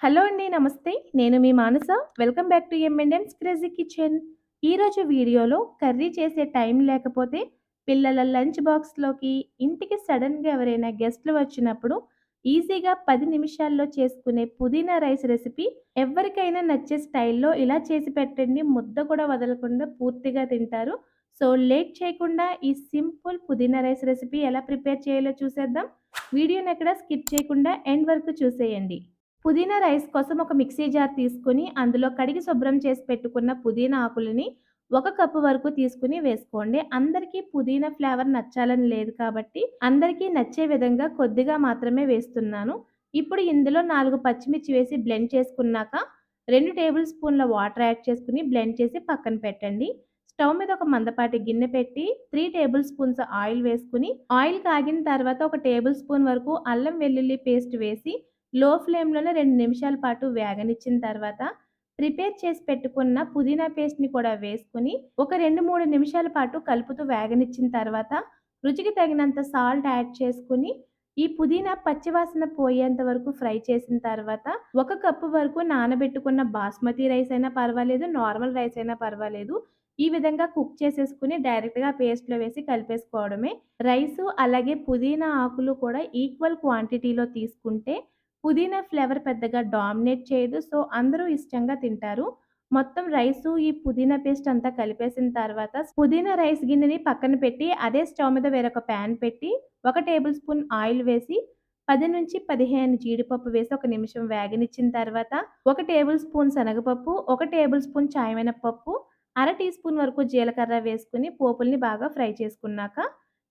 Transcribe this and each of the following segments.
Hello అండి. నమస్తే. నేను మీ Manasa. Welcome back to M&M's crazy kitchen. ఈరోజు వీడియోలో కర్రీ చేసే టైం లేకపోతే పిల్లల లంచ్ బాక్స్‌లోకి ఇంటికి సడన్గా ఎవరైనా గెస్ట్‌లు వచ్చినప్పుడు ఈజీగా పది నిమిషాల్లో చేసుకునే పుదీనా రైస్ రెసిపీ ఎవరికైనా నచ్చే స్టైల్‌లో ఇలా చేసి పెట్టండి. ముద్ద కూడా వదలకుండా పూర్తిగా తింటారు. సో లేట్ చేయకుండా ఈ సింపుల్ పుదీనా రైస్ రెసిపీ ఎలా ప్రిపేర్ చేయాలో చూసేద్దాం. వీడియోని ఎక్కడ స్కిప్ చేయకుండా ఎండ్ వరకు చూసేయండి. పుదీనా రైస్ కోసం ఒక మిక్సీ జార్ తీసుకొని అందులో కడిగి శుభ్రం చేసి పెట్టుకున్న పుదీనా ఆకులని ఒక కప్పు వరకు తీసుకుని వేసుకోండి. అందరికీ పుదీనా ఫ్లేవర్ నచ్చాలని లేదు కాబట్టి అందరికీ నచ్చే విధంగా కొద్దిగా మాత్రమే వేస్తున్నాను. ఇప్పుడు ఇందులో నాలుగు పచ్చిమిర్చి వేసి బ్లెండ్ చేసుకున్నాక రెండు టేబుల్ స్పూన్ల వాటర్ యాడ్ చేసుకుని బ్లెండ్ చేసి పక్కన పెట్టండి. స్టవ్ మీద ఒక మందపాటి గిన్నె పెట్టి త్రీ టేబుల్ స్పూన్స్ ఆయిల్ వేసుకుని ఆయిల్ కాగిన తర్వాత ఒక టేబుల్ స్పూన్ వరకు అల్లం వెల్లుల్లి పేస్ట్ వేసి లో ఫ్లేమ్‌లోనే రెండు నిమిషాల పాటు వేగనిచ్చిన తర్వాత ప్రిపేర్ చేసి పెట్టుకున్న పుదీనా పేస్ట్‌ని కూడా వేసుకుని ఒక 2, 3 నిమిషాల పాటు కలుపుతూ వేగనిచ్చిన తర్వాత రుచికి తగినంత సాల్ట్ యాడ్ చేసుకుని ఈ పుదీనా పచ్చివాసన పోయేంత వరకు ఫ్రై చేసిన తర్వాత ఒక కప్పు వరకు నానబెట్టుకున్న బాస్మతి రైస్ అయినా పర్వాలేదు, నార్మల్ రైస్ అయినా పర్వాలేదు. ఈ విధంగా కుక్ చేసేసుకొని డైరెక్ట్‌గా పేస్ట్‌లో వేసి కలిపేసుకోవడమే. రైసు అలాగే పుదీనా ఆకులు కూడా ఈక్వల్ క్వాంటిటీలో తీసుకుంటే పుదీనా ఫ్లేవర్ పెద్దగా డామినేట్ చేయదు. సో అందరూ ఇష్టంగా తింటారు. మొత్తం రైసు, ఈ పుదీనా పేస్ట్ అంతా కలిపేసిన తర్వాత పుదీనా రైస్ గిన్నెని పక్కన పెట్టి అదే స్టవ్ మీద వేరొక ప్యాన్ పెట్టి ఒక టేబుల్ స్పూన్ ఆయిల్ వేసి 10-15 జీడిపప్పు వేసి ఒక నిమిషం వేగనిచ్చిన తర్వాత ఒక టేబుల్ స్పూన్ శనగపప్పు, ఒక టేబుల్ స్పూన్ చాయ్ మినపప్పు, అర టీ స్పూన్ వరకు జీలకర్ర వేసుకొని పోపుల్ని బాగా ఫ్రై చేసుకున్నాక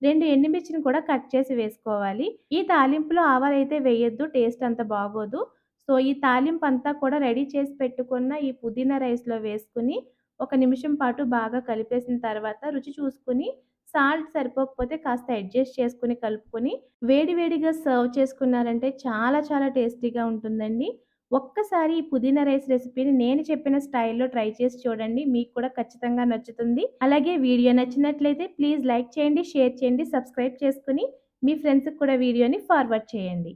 రెండు ఎండుమిర్చిని కూడా కట్ చేసి వేసుకోవాలి. ఈ తాలింపులో ఆవాలు అయితే వేయొద్దు. టేస్ట్ అంత బాగోదు. సో ఈ తాలింపు అంతా కూడా రెడీ చేసి పెట్టుకున్న ఈ పుదీనా రైస్‌లో వేసుకుని ఒక నిమిషం పాటు బాగా కలిపేసిన తర్వాత రుచి చూసుకుని సాల్ట్ సరిపోకపోతే కాస్త అడ్జస్ట్ చేసుకొని కలుపుకొని వేడి వేడిగా సర్వ్ చేసుకున్నారంటే చాలా చాలా టేస్టీగా ఉంటుందండి. ఒక్కసారి ఈ పుదీనా రైస్ రెసిపీని నేను చెప్పిన స్టైల్‌లో ట్రై చేసి చూడండి. మీకు కూడా ఖచ్చితంగా నచ్చుతుంది. అలాగే వీడియో నచ్చినట్లయితే ప్లీజ్ లైక్ చేయండి, షేర్ చేయండి, సబ్స్క్రైబ్ చేసుకుని మీ ఫ్రెండ్స్‌కి కూడా వీడియోని ఫార్వర్డ్ చేయండి.